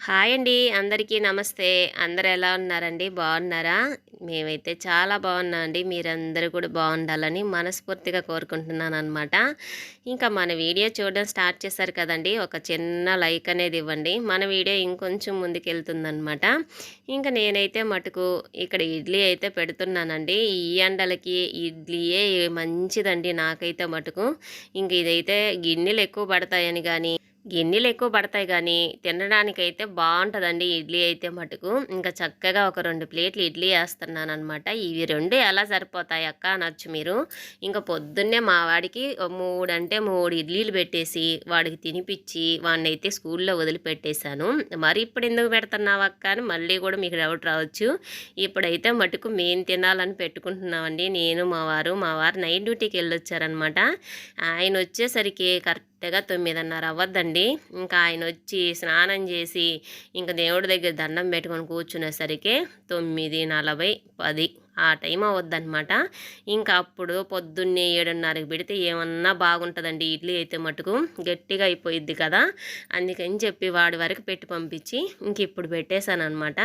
Hi అండి. అందరికీ నమస్తే. అందరు ఎలా ఉన్నారండి? బాగున్నారా? మేమైతే చాలా బాగున్నాం అండి. మీరందరూ కూడా బాగుండాలని మనస్ఫూర్తిగా కోరుకుంటున్నాను అనమాట ఇంకా మన వీడియో చూడడం స్టార్ట్ చేశారు కదండి. ఒక చిన్న లైక్ అనేది ఇవ్వండి. మన వీడియో ఇంకొంచెం ముందుకెళ్తుందనమాట ఇంకా నేనైతే మటుకు ఇక్కడ ఇడ్లీ అయితే పెడుతున్నానండి. ఈ ఎండలకి ఇడ్లీయే మంచిదండి నాకైతే మటుకు. ఇంక ఇదైతే గిన్నెలు ఎక్కువ పడతాయని కానీ గిన్నెలు ఎక్కువ పడతాయి కానీ తినడానికైతే బాగుంటుందండి ఇడ్లీ అయితే మటుకు. ఇంకా చక్కగా ఒక రెండు ప్లేట్లు ఇడ్లీ వేస్తున్నాను అనమాట ఇవి రెండు ఎలా సరిపోతాయి అక్క అనొచ్చు మీరు. ఇంకా పొద్దున్నే మా వాడికి మూడు అంటే మూడు ఇడ్లీలు పెట్టేసి వాడికి తినిపించి వాడిని అయితే స్కూల్లో వదిలిపెట్టేశాను. మరి ఇప్పుడు ఎందుకు పెడుతున్నావు అక్క అని మళ్ళీ కూడా మీకు డౌట్ రావచ్చు. ఇప్పుడైతే మటుకు మేము తినాలని పెట్టుకుంటున్నామండి. నేను మా వారు మా వారు నైట్ డ్యూటీకి వెళ్ళొచ్చారనమాట ఆయన వచ్చేసరికి కరెక్ట్ కరెక్ట్గా తొమ్మిదిన్నర అవ్వద్దండి. ఇంకా ఆయన వచ్చి స్నానం చేసి ఇంకా దేవుడి దగ్గర దండం పెట్టుకొని కూర్చునేసరికి తొమ్మిది నలభై పది. ఆ టైం అవద్దనమాట ఇంకా అప్పుడు పొద్దున్నే ఏడున్నరకి పెడితే ఏమన్నా బాగుంటుందండి. ఇడ్లీ అయితే మటుకు గట్టిగా అయిపోయిద్ది కదా. అందుకని చెప్పి వాడి వరకు పెట్టి పంపించి ఇంక ఇప్పుడు పెట్టేశాను అనమాట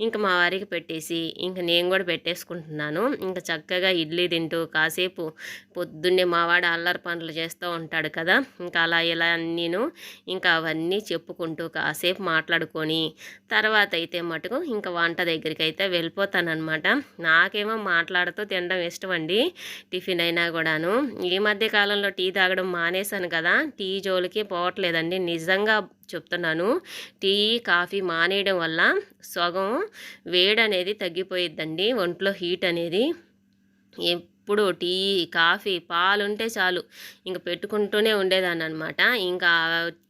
ఇంకా మా వారికి పెట్టేసి ఇంక నేను కూడా పెట్టేసుకుంటున్నాను. ఇంకా చక్కగా ఇడ్లీ తింటూ కాసేపు పొద్దున్నే మావాడు అల్లరి పనులు చేస్తూ ఉంటాడు కదా. ఇంకా అలా ఇలా నేను ఇంకా అవన్నీ చెప్పుకుంటూ కాసేపు మాట్లాడుకొని తర్వాత అయితే మటుకు ఇంకా వంట దగ్గరికి అయితే వెళ్ళిపోతానమాట నాకేమో మాట్లాడుతూ తినడం ఇష్టం అండి టిఫిన్ అయినా కూడాను. ఈ మధ్య కాలంలో టీ తాగడం మానేశాను కదా టీ జోలికి పోవట్లేదండి. నిజంగా చెప్తున్నాను టీ కాఫీ మానేయడం వల్ల సగం వేడి అనేది తగ్గిపోయిద్దండి ఒంట్లో హీట్ అనేది ఎప్పుడు టీ కాఫీ పాలు ఉంటే చాలు. ఇంక పెట్టుకుంటూనే ఉండేదాన్ని అనమాట ఇంకా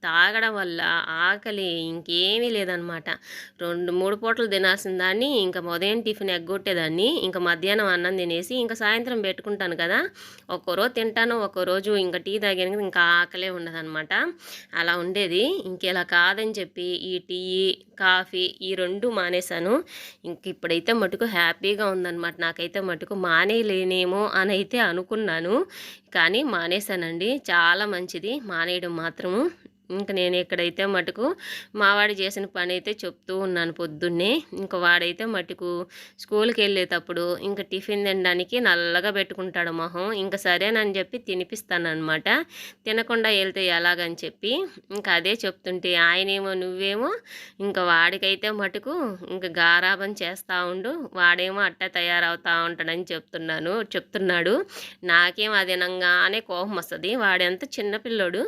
తాగడం వల్ల ఆకలి ఇంకేమీ లేదనమాట. రెండు మూడు పూటలు తినాల్సిన దాన్ని ఇంకా ఉదయం టిఫిన్ ఎగ్గొట్టేదాన్ని. ఇంకా మధ్యాహ్నం అన్నం తినేసి ఇంకా సాయంత్రం పెట్టుకుంటాను కదా. ఒక్కరోజు తింటాను ఒక్కరోజు ఇంకా టీ తాగాను ఇంకా ఆకలే ఉండదనమాట. అలా ఉండేది. ఇంకెలా కాదని చెప్పి ఈ టీ కాఫీ ఈ రెండు మానేశాను. ఇంక ఇప్పుడైతే మటుకు హ్యాపీగా ఉందన్నమాట. నాకైతే మటుకు మానేయలేనేమో అని అయితే అనుకున్నాను. కానీ మానేశానండి. చాలా మంచిది మానేయడం మాత్రము. ఇంక నేను ఇక్కడైతే మటుకు మావాడు చేసిన పని అయితే చెప్తూ ఉన్నాను పొద్దున్నే. ఇంకా వాడైతే మటుకు స్కూల్కి వెళ్ళేటప్పుడు ఇంకా టిఫిన్ తినడానికి నల్లగా పెట్టుకుంటాడు మొహం. ఇంకా సరేనని చెప్పి తినిపిస్తానమాట తినకుండా వెళ్తే ఎలాగని చెప్పి ఇంకా అదే చెప్తుంటే ఆయనేమో నువ్వేమో ఇంకా వాడికైతే మటుకు ఇంకా గారాబం చేస్తూ ఉండు వాడేమో అట్ట తయారవుతూ ఉంటాడని చెప్తున్నాను చెప్తున్నాడు. నాకేం అదినంగానే కోపం వస్తుంది. వాడెంత చిన్నపిల్లోడు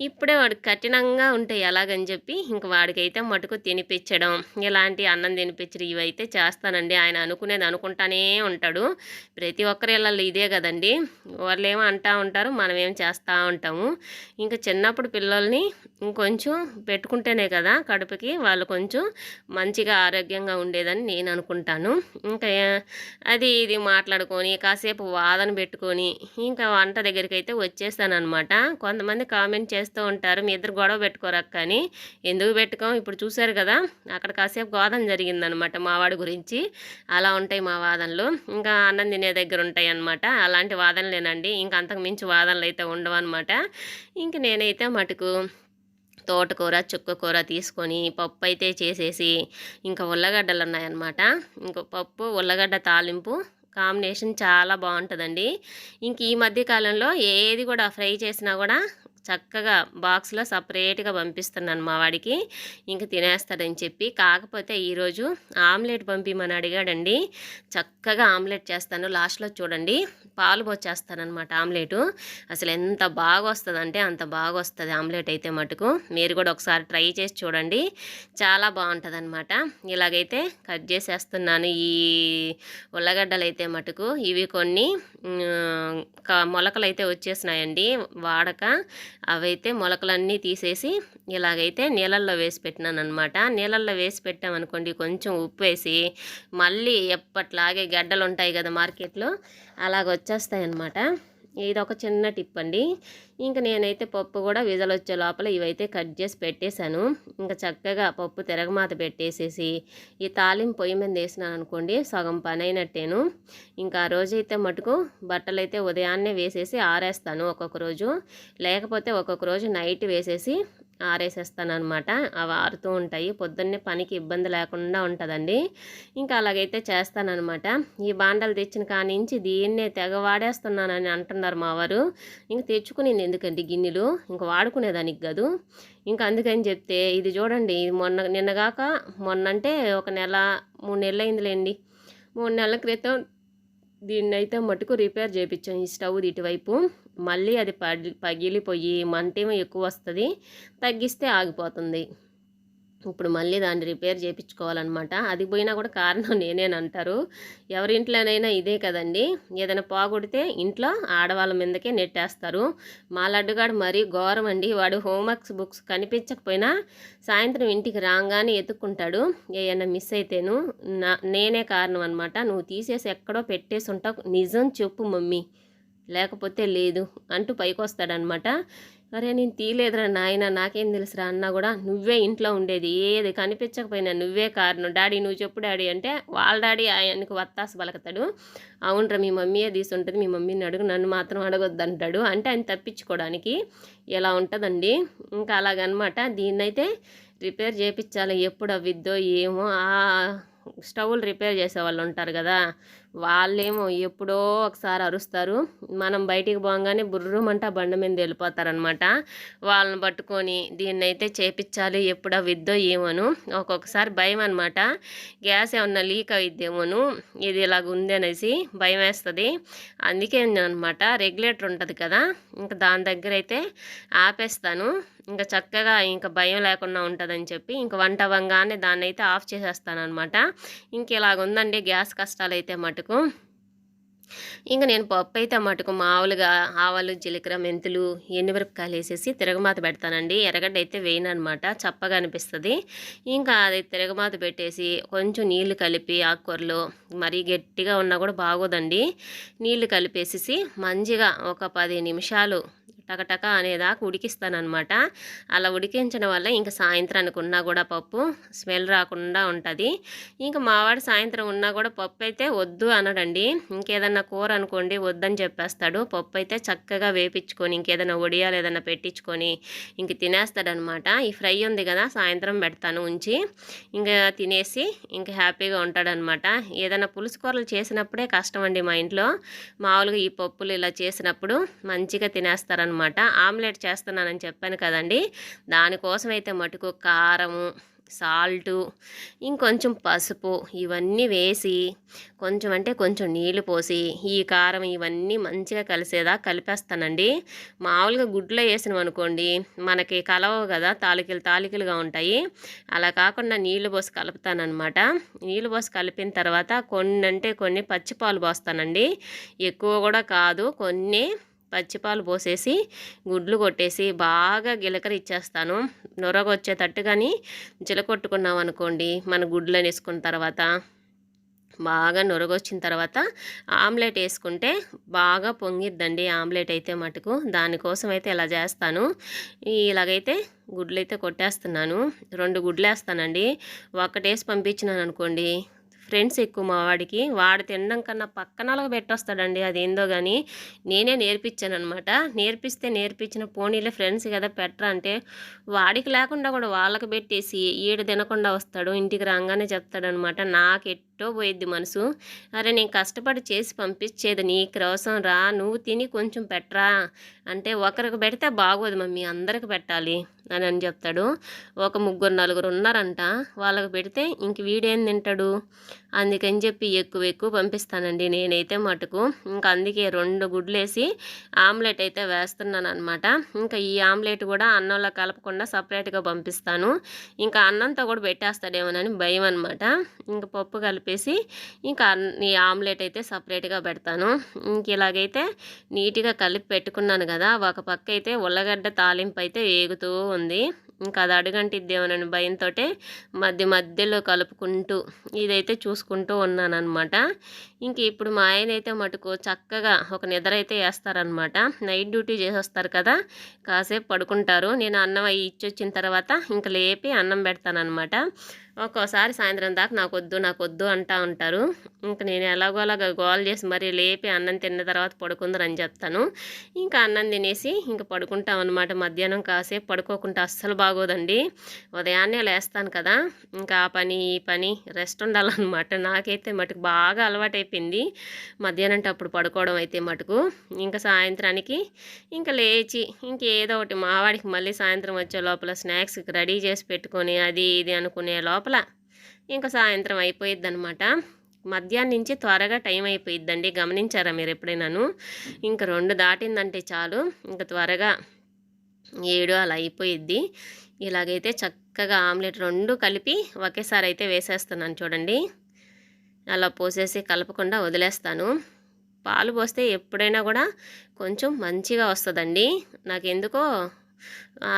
ఇప్పుడే వాడు కఠినంగా ఉంటాయి ఎలాగని చెప్పి ఇంక వాడికైతే మటుకు తినిపించడం ఇలాంటి అన్నం తినిపించడం ఇవైతే చేస్తానండి. ఆయన అనుకునేది అనుకుంటానే ఉంటాడు. ప్రతి ఒక్కరి ఇళ్ళల్లో ఇదే కదండి. వాళ్ళు ఏమో అంటూ ఉంటారు మనం ఏం చేస్తూ ఉంటాము. ఇంకా చిన్నప్పుడు పిల్లల్ని ఇంకొంచెం పెట్టుకుంటేనే కదా కడుపుకి. వాళ్ళు కొంచెం మంచిగా ఆరోగ్యంగా ఉండేదని నేను అనుకుంటాను. ఇంకా అది ఇది మాట్లాడుకొని కాసేపు వాదన పెట్టుకొని ఇంకా వంట దగ్గరికి అయితే వచ్చేస్తానమాట కొంతమంది కామెంట్ చేస్తూ ఉంటారు మీ ఇద్దరు గొడవ పెట్టుకోరక్క కానీ ఎందుకు పెట్టుకోం? ఇప్పుడు చూశారు కదా అక్కడ కాసేపు వాదన జరిగిందనమాట మావాడి గురించి. అలా ఉంటాయి మా వాదనలు. ఇంకా అన్నం తినే దగ్గర ఉంటాయి అనమాట అలాంటి వాదనలేనండి. ఇంకా అంతకు మించి వాదనలు అయితే ఉండవు అనమాట ఇంక నేనైతే మటుకు తోటకూర చుక్కకూర తీసుకొని పప్పు అయితే చేసేసి ఇంకా ఉల్లగడ్డలు ఉన్నాయన్నమాట. ఇంకో పప్పు ఉల్లగడ్డ తాలింపు కాంబినేషన్ చాలా బాగుంటుందండి. ఇంక ఈ మధ్య కాలంలో ఏది కూడా ఫ్రై చేసినా కూడా చక్కగా బాక్స్లో సపరేట్గా పంపిస్తున్నాను మా వాడికి. ఇంక తినేస్తాడని చెప్పి. కాకపోతే ఈరోజు ఆమ్లెట్ పంపిమని అడిగాడండి. చక్కగా ఆమ్లెట్ చేస్తాను. లాస్ట్లో చూడండి పాలు పోచేస్తానమాట ఆమ్లెట్. అసలు ఎంత బాగా వస్తుందంటే అంత బాగా వస్తుంది ఆమ్లెట్ అయితే మటుకు. మీరు కూడా ఒకసారి ట్రై చేసి చూడండి. చాలా బాగుంటుంది అనమాట ఇలాగైతే కట్ చేసేస్తున్నాను. ఈ ఉల్లగడ్డలు అయితే మటుకు ఇవి కొన్ని మొలకలు అయితే వచ్చేసినాయండి. వాడక అవైతే మొలకలన్నీ తీసేసి ఇలాగైతే నీళ్ళల్లో వేసి పెట్టినాను అనమాట నీళ్ళల్లో వేసి పెట్టామనుకోండి కొంచెం ఉప్పు వేసి మళ్ళీ ఎప్పట్లాగే గడ్డలు ఉంటాయి కదా మార్కెట్లో అలాగ వచ్చేస్తాయి అన్నమాట ఇది ఒక చిన్న టిప్ అండి. ఇంకా నేనైతే పప్పు కూడా విజలు వచ్చే లోపల ఇవైతే కట్ చేసి పెట్టేశాను. ఇంకా చక్కగా పప్పు తిరగమాత పెట్టేసేసి ఈ తాలింపు పొయ్యి మీద వేసినాను అనుకోండి సగం పని అయినట్టేను ఇంకా ఆ రోజైతే మటుకు బట్టలైతే ఉదయాన్నే వేసేసి ఆరేస్తాను ఒక్కొక్క రోజు. లేకపోతే ఒక్కొక్క రోజు నైట్ వేసేసి ఆరేసేస్తానమాట అవి ఆరుతూ ఉంటాయి. పొద్దున్నే పనికి ఇబ్బంది లేకుండా ఉంటుందండి. ఇంకా అలాగైతే చేస్తానన్నమాట ఈ బాండలు తెచ్చిన కానించి దీన్నే తెగ వాడేస్తున్నానని అంటున్నారు మా వారు. ఇంక తెచ్చుకునేది ఎందుకండి గిన్నెలు? ఇంకా వాడుకునేదానికి కాదు. ఇంకా అందుకని చెప్తే ఇది చూడండి ఇది మొన్న నిన్నగాక మొన్న అంటే ఒక నెల మూడు నెలలు అయిందిలేండి మూడు నెలల క్రితం దీన్ని అయితే మటుకు రిపేర్ చేయించాం ఈ స్టవ్ ఇటువైపు. మళ్ళీ అది పగిలిపోయి మంటేమో ఎక్కువ వస్తుంది తగ్గిస్తే ఆగిపోతుంది. ఇప్పుడు మళ్ళీ దాన్ని రిపేర్ చేయించుకోవాలన్నమాట అది పోయినా కూడా కారణం నేనేనంటారు ఎవరింట్లోనైనా ఇదే కదండి. ఏదైనా పోగొడితే ఇంట్లో ఆడవాళ్ళ మీదకే నెట్టేస్తారు. మా లడ్డుగాడు మరీ ఘోరం అండి. వాడు హోంవర్క్స్ బుక్స్ కనిపించకపోయినా సాయంత్రం ఇంటికి రాగానే ఎత్తుక్కుంటాడు. ఏమైనా మిస్ అయితేను నా నేనే కారణం అనమాట నువ్వు తీసేసి ఎక్కడో పెట్టేసి ఉంటావు నిజం చెప్పు మమ్మీ. లేకపోతే లేదు అంటూ పైకొస్తాడనమాట. అరే నేను తీయలేదురా నాయన నాకేం తెలుసురా? అన్నా కూడా నువ్వే ఇంట్లో ఉండేది ఏది కనిపించకపోయినా నువ్వే కారణం. డాడీ నువ్వు చెప్పు డాడీ అంటే వాళ్ళ డాడీ ఆయనకు వత్తాసు పలకతాడు. అవునరా మీ మమ్మీయే తీసుంటుంది మీ మమ్మీని అడుగు నన్ను మాత్రం అడగొద్దు అంటాడు అంటే ఆయన తప్పించుకోవడానికి ఎలా ఉంటుందండి. ఇంకా అలాగనమాట. దీన్నైతే రిపేర్ చేయించాలి ఎప్పుడు అవిద్దో ఏమో స్టవ్లు రిపేర్ చేసే వాళ్ళు ఉంటారు కదా వాళ్ళేమో ఎప్పుడో ఒకసారి అరుస్తారు. మనం బయటికి పోగానే బుర్రమంట బండ మీద వెళ్ళిపోతారనమాట వాళ్ళని పట్టుకొని దీన్ని అయితే చేపించాలి ఎప్పుడో విద్దో ఏమోను. ఒక్కొక్కసారి భయం అనమాట గ్యాస్ ఏమన్నా లీక్ అయిద్దేమోను. ఇది ఇలాగ ఉంది అనేసి భయం వేస్తుంది. అందుకే అనమాట రెగ్యులేటర్ ఉంటుంది కదా ఇంకా దాని దగ్గర అయితే ఆపేస్తాను. ఇంకా చక్కగా ఇంకా భయం లేకుండా ఉంటుందని చెప్పి ఇంకా వంట అవ్వగానే దాన్ని అయితే ఆఫ్ చేసేస్తానమాట ఇంక ఇలాగుందండి గ్యాస్ కష్టాలు అయితే మటుకు. ఇంకా నేను పప్పు అయితే మటుకు మామూలుగా ఆవాలు జీలకర్ర మెంతులు ఎండుమిరపకాయలు వేసేసి తిరగమాత పెడతానండి. ఎర్రగడ్డ అయితే వేయను అనమాట చప్పగా అనిపిస్తుంది. ఇంకా అది తిరగమాత పెట్టేసి కొంచెం నీళ్ళు కలిపి ఆకుకూరలు మరీ గట్టిగా ఉన్నా కూడా బాగోదండి. నీళ్ళు కలిపేసేసి మంచిగా ఒక పది నిమిషాలు టకటక అనేదాకా ఉడికిస్తానమాట అలా ఉడికించడం వల్ల ఇంకా సాయంత్రానికి ఉన్నా కూడా పప్పు స్మెల్ రాకుండా ఉంటుంది. ఇంకా మావాడు సాయంత్రం ఉన్నా కూడా పప్పు అయితే వద్దు అనడండి. ఇంకేదన్నా కూర అనుకోండి వద్దని చెప్పేస్తాడు. పప్పు అయితే చక్కగా వేపించుకొని ఇంకేదైనా వడియాలు ఏదైనా పెట్టించుకొని ఇంక తినేస్తాడనమాట ఈ ఫ్రై ఉంది కదా సాయంత్రం పెడతాను ఉంచి ఇంకా తినేసి ఇంకా హ్యాపీగా ఉంటాడనమాట ఏదైనా పులుసు కూరలు చేసినప్పుడే కష్టం అండి మా ఇంట్లో. మామూలుగా ఈ పప్పులు ఇలా చేసినప్పుడు మంచిగా తినేస్తారనమాట అనమాట. ఆమ్లెట్ చేస్తున్నానని చెప్పాను కదండి. దానికోసం అయితే మటుకు కారము సాల్టు ఇంకొంచెం పసుపు ఇవన్నీ వేసి కొంచెం అంటే కొంచెం నీళ్ళు పోసి ఈ కారం ఇవన్నీ మంచిగా కలిసేదా కలిపేస్తానండి. మామూలుగా గుడ్లో వేసినాం అనుకోండి మనకి కలవవు కదా తాలికలు తాలికలుగా ఉంటాయి. అలా కాకుండా నీళ్ళు పోసి కలుపుతానమాట నీళ్ళు పోసి కలిపిన తర్వాత కొన్ని అంటే కొన్ని పచ్చిపాలు పోస్తానండి. ఎక్కువ కూడా కాదు కొన్ని పచ్చిపాలు పోసేసి గుడ్లు కొట్టేసి బాగా గిలకర ఇచ్చేస్తాను. నొరగ వచ్చేటట్టు కానీ జిలకొట్టుకున్నాం అనుకోండి మన గుడ్లు వేసుకున్న తర్వాత బాగా నొరగొచ్చిన తర్వాత ఆమ్లెట్ వేసుకుంటే బాగా పొంగిద్దండి ఆమ్లెట్ అయితే మటుకు. దానికోసం అయితే ఇలా చేస్తాను. ఇలాగైతే గుడ్లు అయితే కొట్టేస్తున్నాను. రెండు గుడ్లు వేస్తానండి ఒకటేసి పంపించినాను అనుకోండి ఫ్రెండ్స్ ఎక్కువ మా వాడికి. వాడు తినడం కన్నా పక్కనలకు పెట్టొస్తాడండి అదేందో కానీ నేనే నేర్పించాను అనమాట నేర్పిస్తే నేర్పించిన పోనీలే ఫ్రెండ్స్ కదా పెట్టరా అంటే వాడికి లేకుండా కూడా వాళ్ళకి పెట్టేసి ఈడు తినకుండా వస్తాడు ఇంటికి రాగానే చెప్తాడనమాట నాకు ఎట్టో పోయిద్ది మనసు. అరే నేను కష్టపడి చేసి పంపించేది నీకు రవసం రా నువ్వు తిని కొంచెం పెట్టరా అంటే ఒకరికి పెడితే బాగోదు మమ్మీ అందరికి పెట్టాలి అని అని చెప్తాడు. ఒక ముగ్గురు నలుగురు ఉన్నారంట. వాళ్ళకి పెడితే ఇంక వీడేం తింటాడు? అందుకని చెప్పి ఎక్కువ ఎక్కువ పంపిస్తానండి నేనైతే మటుకు. ఇంకా అందుకే రెండు గుడ్లు వేసి ఆమ్లెట్ అయితే వేస్తున్నాను అనమాట ఇంకా ఈ ఆమ్లెట్ కూడా అన్నంలో కలపకుండా సపరేట్గా పంపిస్తాను. ఇంకా అన్నంతో కూడా పెట్టేస్తాడేమోనని భయం అనమాట ఇంకా పప్పు కలిపేసి ఇంకా ఈ ఆమ్లెట్ అయితే సపరేట్గా పెడతాను. ఇంక ఇలాగైతే నీట్గా కలిపి పెట్టుకున్నాను కదా ఒక పక్క అయితే ఉల్లగడ్డ తాలింపు అయితే వేగుతూ ఉంది. ఇంకా అది అడుగంటిద్దేమోనని భయంతో మధ్య మధ్యలో కలుపుకుంటూ ఇదైతే చూసుకుంటూ ఉన్నాను అనమాట ఇంక ఇప్పుడు మా ఆయన అయితే మటుకు చక్కగా ఒక నిద్ర అయితే వేస్తారనమాట. నైట్ డ్యూటీ చేసేస్తారు కదా కాసేపు పడుకుంటారు. నేను అన్నం అవి ఇచ్చొచ్చిన తర్వాత ఇంక లేపి అన్నం పెడతానమాట ఒక్కోసారి సాయంత్రం దాకా నాకు వద్దు నాకు వద్దు అంటా ఉంటారు. ఇంక నేను ఎలాగో అలాగ గోల్ చేసి మరీ లేపి అన్నం తిన్న తర్వాత పడుకుందరని చెప్తాను. ఇంకా అన్నం తినేసి ఇంకా పడుకుంటాం అనమాట మధ్యాహ్నం కాసేపు పడుకోకుండా అస్సలు బాగోదండి. ఉదయాన్నే లేస్తాను కదా ఇంకా ఆ పని ఈ పని రెస్ట్ ఉండాలన్నమాట నాకైతే మటుకు బాగా అలవాటైపోయింది మధ్యాహ్నం అప్పుడు పడుకోవడం అయితే మటుకు. ఇంకా సాయంత్రానికి ఇంకా లేచి ఇంకేదో ఒకటి మావాడికి మళ్ళీ సాయంత్రం వచ్చే లోపల స్నాక్స్కి రెడీ చేసి పెట్టుకొని అది ఇది అనుకునే లోపల ఇంకా సాయంత్రం అయిపోయిద్ది అనమాట మధ్యాహ్నం నుంచి త్వరగా టైం అయిపోయిద్దండి. గమనించారా మీరు ఎప్పుడైనాను? ఇంకా రెండు దాటిందంటే చాలు. ఇంకా త్వరగా ఏడు అలా అయిపోయిద్ది. ఇలాగైతే చక్కగా ఆమ్లెట్ రెండు కలిపి ఒకేసారి అయితే వేసేస్తున్నాను చూడండి. అలా పోసేసి కలపకుండా వదిలేస్తాను. పాలు పోస్తే ఎప్పుడైనా కూడా కొంచెం మంచిగా వస్తుందండి. నాకు ఎందుకో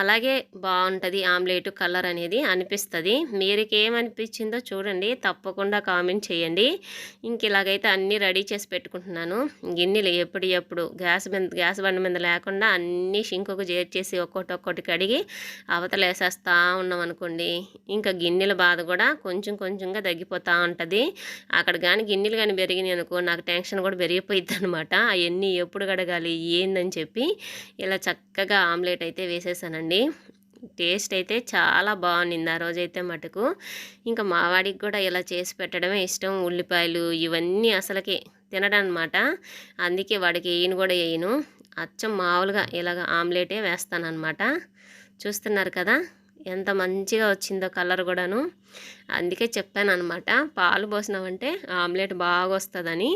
అలాగే బాగుంటుంది. ఆమ్లెట్ కలర్ అనేది అనిపిస్తుంది. మీరికి ఏమనిపించిందో చూడండి. తప్పకుండా కామెంట్ చేయండి. ఇంక ఇలాగైతే అన్నీ రెడీ చేసి పెట్టుకుంటున్నాను. గిన్నెలు ఎప్పుడు ఎప్పుడు గ్యాస్ మీద గ్యాస్ బండి మీద లేకుండా అన్నీ షింకుకు చేర్చేసి ఒక్కొక్కటి ఒక్కొక్కటి కడిగి అవతలేసేస్తూ ఉన్నాం అనుకోండి ఇంకా గిన్నెల బాధ కూడా కొంచెం కొంచెంగా తగ్గిపోతూ ఉంటుంది. అక్కడ కానీ గిన్నెలు కానీ పెరిగినాయి అనుకో నాకు టెన్షన్ కూడా పెరిగిపోయింది అనమాట అవన్నీ ఎప్పుడు కడగాలి? ఏందని చెప్పి ఇలా చక్కగా ఆమ్లెట్ అయితే వేసేసానండి టేస్ట్ అయితే చాలా బాగుండింది ఆ రోజైతే మటుకు. ఇంకా మావాడికి కూడా ఇలా చేసి పెట్టడమే ఇష్టం. ఉల్లిపాయలు ఇవన్నీ అసలుకి తినడనమాట. అందుకే వాడికి వేయను కూడా వేయను అచ్చం మామూలుగా ఇలాగ ఆమ్లెటే వేస్తానమాట చూస్తున్నారు కదా ఎంత మంచిగా వచ్చిందో కలర్ కూడాను. అందుకే చెప్పాను అనమాట పాలు పోసినామంటే ఆమ్లెట్ బాగా వస్తుందని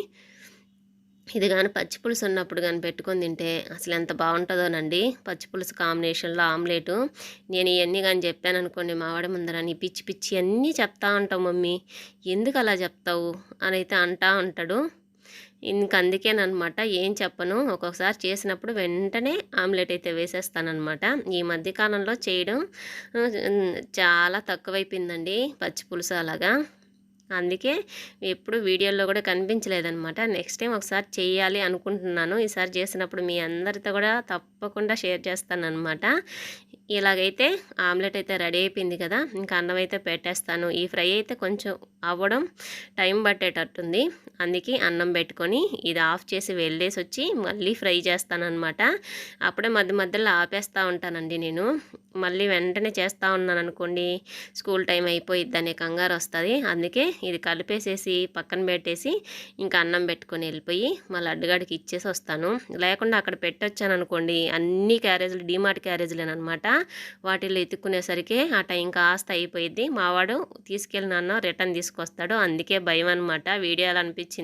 ఇది కానీ పచ్చి పులుసు ఉన్నప్పుడు కానీ పెట్టుకొని తింటే అసలు ఎంత బాగుంటుందోనండి. పచ్చి పులుసు కాంబినేషన్లో ఆమ్లెటు. నేను ఇవన్నీ కానీ చెప్పాను అనుకోండి మావాడి ముందరని పిచ్చి పిచ్చి అన్నీ చెప్తా ఉంటావు మమ్మీ. ఎందుకు అలా చెప్తావు? అని అయితే అంటా ఉంటాడు. ఇంకందుకేనమాట ఏం చెప్పను. ఒక్కొక్కసారి చేసినప్పుడు వెంటనే ఆమ్లెట్ అయితే వేసేస్తానమాట ఈ మధ్యకాలంలో చేయడం చాలా తక్కువైపోయిందండి పచ్చి పులుసు అలాగా. అందుకే ఎప్పుడు వీడియోలో కూడా కనిపించలేదనమాట నెక్స్ట్ టైం ఒకసారి చేయాలి అనుకుంటున్నాను. ఈసారి చేసినప్పుడు మీ అందరితో కూడా తప్పకుండా షేర్ చేస్తానమాట ఇలాగైతే ఆమ్లెట్ అయితే రెడీ అయిపోయింది కదా ఇంకా అన్నం అయితే పెట్టేస్తాను. ఈ ఫ్రై అయితే కొంచెం అవ్వడం టైం పట్టేటట్టుంది. అందుకే అన్నం పెట్టుకొని ఇది ఆఫ్ చేసి వెళ్ళేసి వచ్చి మళ్ళీ ఫ్రై చేస్తానమాట అప్పుడే మధ్య మధ్యలో ఆపేస్తూ ఉంటానండి నేను. మళ్ళీ వెంటనే చేస్తూ ఉన్నాను అనుకోండి స్కూల్ టైం అయిపోయిద్ది అనే కంగారు వస్తుంది. అందుకే ఇది కలిపేసేసి పక్కన పెట్టేసి ఇంకా అన్నం పెట్టుకొని వెళ్ళిపోయి మళ్ళీ అడ్డుగాడికి ఇచ్చేసి వస్తాను. లేకుండా అక్కడ పెట్టొచ్చాను అనుకోండి అన్ని క్యారేజీలు డీమార్ట్ క్యారేజీలేనమాట వాటిల్లో ఎత్తుక్కునేసరికి ఆ టైం కాస్త అయిపోయింది మావాడు తీసుకెళ్ళినాన్న రిటర్న్ తీసుకొస్తాడు. అందుకే భయం అనమాట వీడియోలు అనిపించింది.